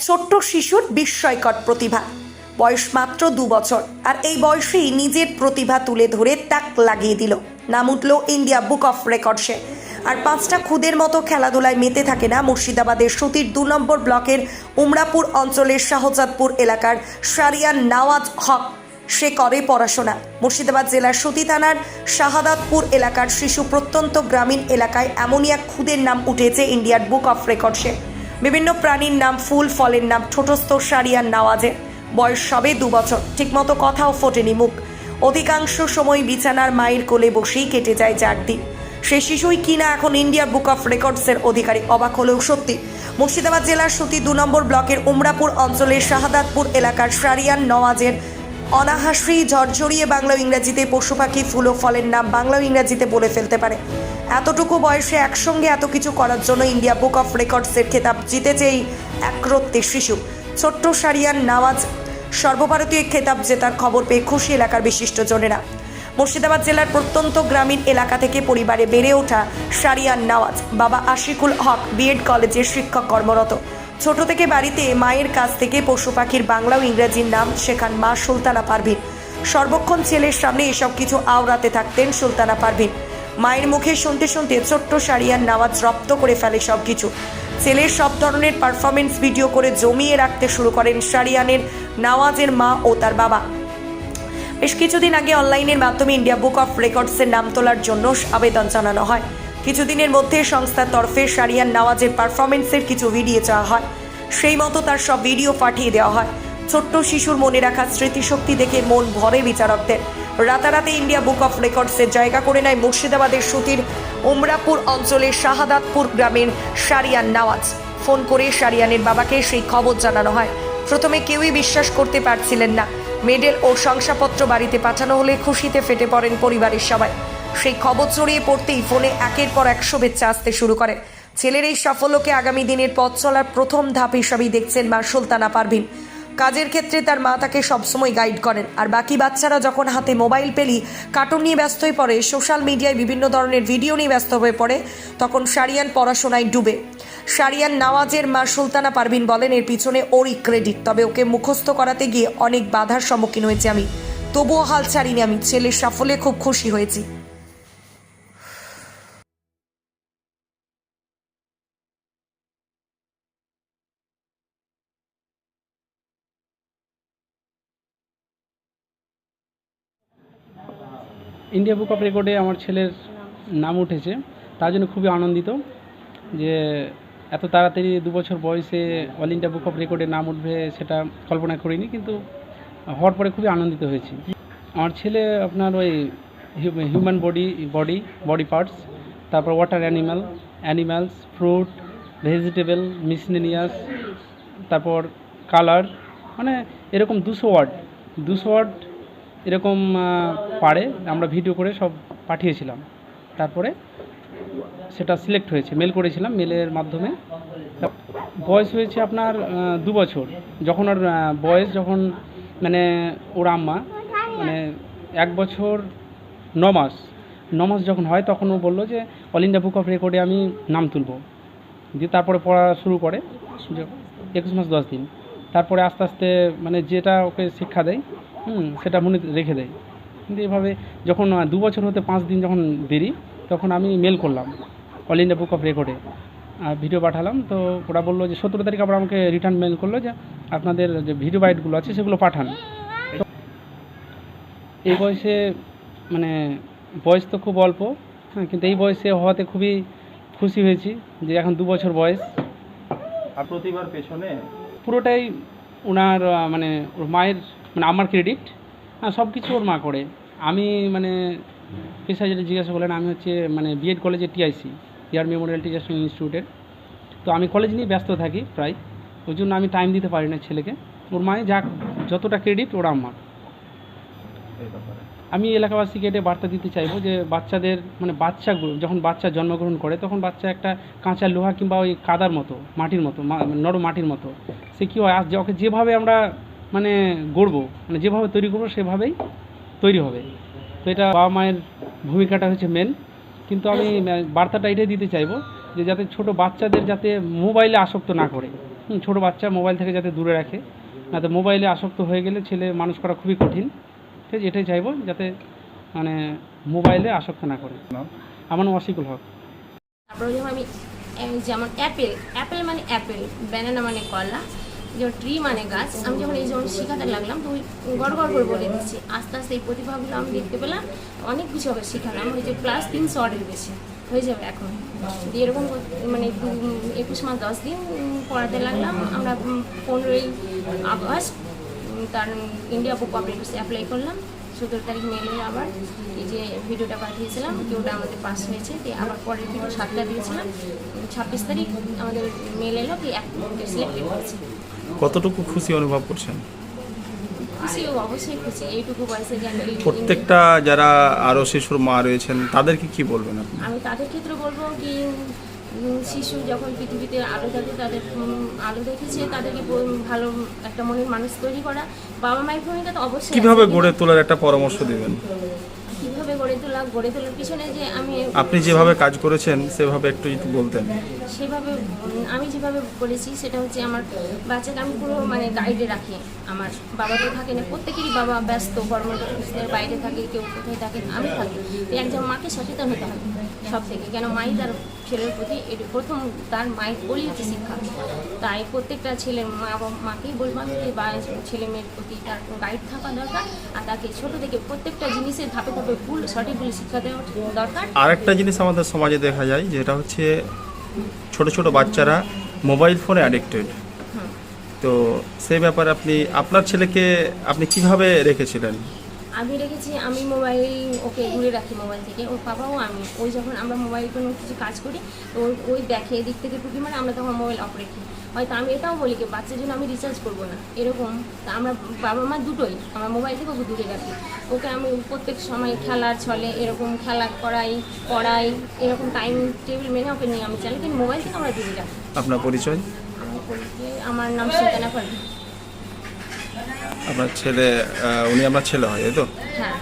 ছোট্ট শিশুর বিস্ময়কর প্রতিভা। বয়স মাত্র দু বছর, আর এই বয়সেই নিজের প্রতিভা তুলে ধরে তাক লাগিয়ে দিল। নাম উঠল ইন্ডিয়া বুক অফ রেকর্ডসে। আর পাঁচটা খুদের মতো খেলাধুলায় মেতে থাকে না মুর্শিদাবাদের সতীর দু নম্বর ব্লকের উমরাপুর অঞ্চলের শাহজাদপুর এলাকার সারিয়ান নাওয়াজ হক। সে করে পড়াশোনা। মুর্শিদাবাদ জেলার সতী থানার শাহাদাতপুর এলাকার শিশু প্রত্যন্ত গ্রামীণ এলাকায় এমনই এক খুদের নাম উঠেছে ইন্ডিয়ার বুক অফ রেকর্ডসে। বিভিন্ন প্রাণীর নাম, ফুল, ফলের নাম ছোটস্থ সারিয়ান নওয়াজের বয়স সবে দু বছর। ঠিকমতো কথাও ফোটেনি মুখ। অধিকাংশ সময় বিছানার মায়ের কোলে বসেই কেটে যায় চার দিন সে শিশুই কিনা এখন ইন্ডিয়া বুক অফ রেকর্ডসের অধিকারী। অবাক হলেও সত্যি। মুর্শিদাবাদ জেলার সতী দু নম্বর ব্লকের উমরাপুর অঞ্চলের শাহাদাতপুর এলাকার সারিয়ান নওয়াজের অনাহাসী, ঝরঝরিয়ে বাংলা ইংরাজিতে পশু পাখি ফুল ও ফলের নাম বাংলা ইংরাজিতে বলে ফেলতে পারে। এতটুকু বয়সে একসঙ্গে এত কিছু করার জন্য ইন্ডিয়া বুক অফ রেকর্ডসের খেতাব জিতেছে এই একরত্তি শিশু। ছোট্ট সারিয়ান নওয়াজ, সর্বভারতীয় খেতাব জেতার খবর পেয়ে খুশি এলাকার বিশিষ্ট বিশিষ্টজনেরা মুর্শিদাবাদ জেলার প্রত্যন্ত গ্রামীণ এলাকা থেকে পরিবারে বেড়ে ওঠা সারিয়ান নওয়াজ, বাবা আশিকুল হক বিএড কলেজের শিক্ষক কর্মরত। ছোট থেকে বাড়িতে মায়ের কাছ থেকে পশু পাখির বাংলা ও ইংরেজির নাম শেখান মা সুলতানা পারভিন। সর্বক্ষণ ছেলের সামনে এসব কিছু আওড়াতে থাকতেন সুলতানা পারভিন। মায়ের মুখে শুনতে শুনতে ছোট্ট সারিয়ান নওয়াজ রপ্ত করে ফেলে সব কিছু ছেলের সব ধরনের পারফরমেন্স ভিডিও করে জমিয়ে রাখতে শুরু করেন সারিয়ানের নাওয়াজের মা ও তার বাবা। বেশ কিছুদিন আগে অনলাইনের মাধ্যমে ইন্ডিয়া বুক অফ রেকর্ডসের নাম তোলার জন্য আবেদন জানানো হয়। কিছুদিনের মধ্যে সংস্থার তরফে সারিয়ান নওয়াজের পারফরমেন্সের কিছু ভিডিও চাওয়া হয়। সেই মতো তার সব ভিডিও পাঠিয়ে দেওয়া হয়। ছোট্ট শিশুর মনে রাখা স্মৃতিশক্তি দেখে মন ভরে বিচারকদের। রাতারাতি ইন্ডিয়া বুক অফ রেকর্ডসের জায়গা করে নেয় মুর্শিদাবাদের সুতির উমরাপুর অঞ্চলের শাহাদাতপুর গ্রামের সারিয়ান নওয়াজ। ফোন করে সারিয়ানের বাবাকে সেই খবর জানানো হয়। প্রথমে কেউই বিশ্বাস করতে পারছিলেন না। মেডেল ও শংসাপত্র বাড়িতে পাঠানো হলে খুশিতে ফেটে পড়েন পরিবারের সবাই। সেই খবর ছড়িয়ে পড়তেই ফোনে একের পর এক শুভেচ্ছা আসতে শুরু করে। ছেলের এই সাফল্যকে আগামী দিনের পথ চলার প্রথম ধাপ হিসাবেই দেখছেন মা সুলতানা পারভিন। কাজের ক্ষেত্রে তার মা তাকে সবসময় গাইড করেন। আর বাকি বাচ্চারা যখন হাতে মোবাইল পেলি কার্টুন নিয়ে ব্যস্ত হয়ে পড়ে সোশ্যাল মিডিয়ায় বিভিন্ন ধরনের ভিডিও নিয়ে ব্যস্ত হয়ে পড়ে, তখন সারিয়ান পড়াশোনায় ডুবে। সারিয়ান নওয়াজের মা সুলতানা পারভিন বলেন, এর পিছনে ওরই ক্রেডিট তবে ওকে মুখস্থ করাতে গিয়ে অনেক বাধার সম্মুখীন হয়েছি আমি। তবুও হাল ছাড়িনি আমি। ছেলের সাফল্যে খুব খুশি হয়েছি। ইন্ডিয়া বুক অফ রেকর্ডে আমার ছেলের নাম উঠেছে। তার জন্য খুবই আনন্দিত যে এত তাড়াতাড়ি দু বছর বয়সে অল ইন্ডিয়া বুক অফ রেকর্ডে নাম উঠবে সেটা কল্পনা করিনি, কিন্তু হওয়ার পরে খুবই আনন্দিত হয়েছি। আমার ছেলে আপনার ওই human body body body parts তারপর water animal animals fruit vegetable miscellaneous তারপর কালার মানে এরকম দুশো ওয়ার্ড দুশো ওয়ার্ড এরকম পারে আমরা ভিডিও করে সব পাঠিয়েছিলাম। তারপরে সেটা সিলেক্ট হয়েছে মেল করেছিলাম মেলের মাধ্যমে। বয়স হয়েছে আপনার দু বছর। যখন ওর বয়স যখন মানে ওর আম্মা মানে এক বছর ন মাস ন মাস যখন হয় তখন ও বলল যে অল ইন্ডিয়া বুক অফ রেকর্ডে আমি নাম তুলবো। দিয়ে তারপরে পড়া শুরু করে একুশ মাস দশ দিন। তারপরে আস্তে আস্তে মানে যেটা ওকে শিক্ষা দেয় হুম সেটা মনে রেখে দেয়। কিন্তু এভাবে যখন দু বছর হতে পাঁচ দিন যখন দেরি তখন আমি মেল করলাম অল ইন্ডিয়া বুক অফ রেকর্ডে আর ভিডিও পাঠালাম তো ওরা বলল যে সতেরো তারিখ আবার আমাকে রিটার্ন মেল করল যে আপনাদের যে ভিডিও বাইটগুলো আছে সেগুলো পাঠান। এই বয়সে মানে বয়স তো খুব অল্প হ্যাঁ কিন্তু এই বয়সে হওয়াতে খুবই খুশি হয়েছি যে এখন দু বছর বয়স। আর প্রতিবার পেছনে? পুরোটাই ওনার মানে ওর মায়ের মানে আমার ক্রেডিট হ্যাঁ সব কিছু ওর মা করে। আমি মানে পেশা যেটা জিজ্ঞাসা করলেন আমি হচ্ছে মানে বিএড কলেজে টিআইসি ইয়ার মেমোরিয়াল টিচার্স ইনস্টিটিউটের তো আমি কলেজ নিয়ে ব্যস্ত থাকি প্রায়। ওই জন্য আমি টাইম দিতে পারি না ছেলেকে। ওর মায়ে যা যতটা ক্রেডিট ওরা আমার আমি এলাকাবাসীকে এটা বার্তা দিতে চাইব যে বাচ্চাদের মানে বাচ্চাগুলো যখন বাচ্চা জন্মগ্রহণ করে তখন বাচ্চা একটা কাঁচা লোহা কিংবা ওই কাদার মতো মাটির মতো নরম মাটির মতো। সে কী হয় আজ ওকে যেভাবে আমরা মানে গড়বো মানে যেভাবে তৈরি করব সেভাবেই তৈরি হবে। তো এটা বাবা মায়ের ভূমিকাটা হচ্ছে মেন কিন্তু আমি বার্তাটা এটাই দিতে চাইব যে যাতে ছোট বাচ্চাদের যাতে মোবাইলে আসক্ত না করে। হুম, ছোট বাচ্চা মোবাইল থেকে যাতে দূরে রাখে। না তো মোবাইলে আসক্ত হয়ে গেলে ছেলে মানুষ করা খুবই কঠিন। ঠিক আছে এটাই চাইব যাতে মানে মোবাইলে আসক্ত না করে? আমার নাম অসিকুল হক। তারপরে আমি যেমন অ্যাপেল অ্যাপেল মানে অ্যাপেল ব্যানানা মানে কলা। যেমন ট্রি মানে গাছ, আমি যখন এই যখন শেখাতে লাগলাম তো গড় গড় করে বলে দিচ্ছি, আস্তে আস্তে এই প্রতিভাগুলো আমি দেখতে পেলাম, অনেক কিছু হবে শেখালাম, ওই যে প্লাস তিন অর্ডার বেশি, হয়ে যাবে এখন। দিয়ে এরকম মানে একুশ মাস, দশ দিন পড়াতে লাগলাম, আমরা পনেরোই আগস্ট তার ইন্ডিয়া বুক অফ অ্যাপ্লাই করলাম। সতেরো তারিখ মেলে আবার এই যে ভিডিওটা পাঠিয়েছিলাম কি ওটা আমাদের পাস হয়েছে দিয়ে আবার পরের ভিডিও সাতটা দিয়েছিলাম। ছাব্বিশ তারিখ আমাদের মেল এলো কি এক সিলেক্টেড হয়েছে কতটুকু খুশি অনুভব করছেন? খুশি অবশ্যই খুশি। এইটুকু বয়সে যে আমি প্রত্যেকটা যারা আরও শিশুর মা রয়েছেন তাদেরকে কি বলবেন আপনি? আমি তাদের ক্ষেত্রে বলব কি শিশু যখন পৃথিবীতে আলো থাকে তাদের আলো দেখেছে তাদেরকে ভালো একটা মনের মানুষ তৈরি করা। বাবা মায়ের ভূমিকা তো অবশ্যই কীভাবে গড়ে তোলার একটা পরামর্শ দিবেন? কীভাবে গড়ে তোলা গড়ে তোলার পিছনে যে আমি আপনি যেভাবে কাজ করেছেন সেভাবে একটু যদি বলতেন। সেভাবে আমি যেভাবে করেছি সেটা হচ্ছে আমার বাচ্চাকে আমি পুরো মানে গাইডে রাখি। আমার বাবা তো থাকে না প্রত্যেকেরই বাবা ব্যস্ত কর্মসূচির বাইরে থাকে কেউ কোথায় থাকে আমি থাকি। তো একজন মাকে সচেতন হতে হবে। সব থেকে। কেন মাই তার ছেলের প্রতি এটি প্রথম তার মায়ের বলি হচ্ছে শিক্ষা। তাই প্রত্যেকটা ছেলের মা মাকেই বলব আমি যে বা ছেলে মেয়ের প্রতি তার গাইড থাকা দরকার আর তাকে ছোট থেকে প্রত্যেকটা জিনিসের ধাপে ধাপে ভুল সঠিক ভুল শিক্ষা দেওয়া দরকার। আরেকটা জিনিস আমাদের সমাজে দেখা যায় যেটা হচ্ছে ছোট ছোট বাচ্চারা মোবাইল ফোনে অ্যাডিক্টেড তো সেই ব্যাপারে আপনি আপনার ছেলেকে আপনি কীভাবে রেখেছিলেন? আমি রেখেছি আমি মোবাইল ওকে ঘুরে রাখি মোবাইল থেকে। ওর বাবাও আমি। ওই যখন আমরা মোবাইল কোনো কিছু কাজ করি তো ওই- দেখে এদিক থেকে টুকি মানে আমরা তখন মোবাইল অফ রাখি। হয়তো আমি এটাও বলি কি বাচ্চার জন্য আমি রিচার্জ করব না। এরকম। তা আমরা বাবা মা দুটোই আমার মোবাইল থেকে ওকে দূরে রাখি। ওকে আমি প্রত্যেক সময় খেলার ছলে এরকম খেলা করাই পড়াই এরকম টাইম টেবিল মেনে ওকে নিয়ে আমি চালাই। কিন্তু মোবাইল থেকে আমরা দূরে রাখি। আপনার পরিচয়? আমার নাম সুলতানা পারভিন আপনার ছেলে উনি আমার ছেলে হয় এই তো? হ্যাঁ।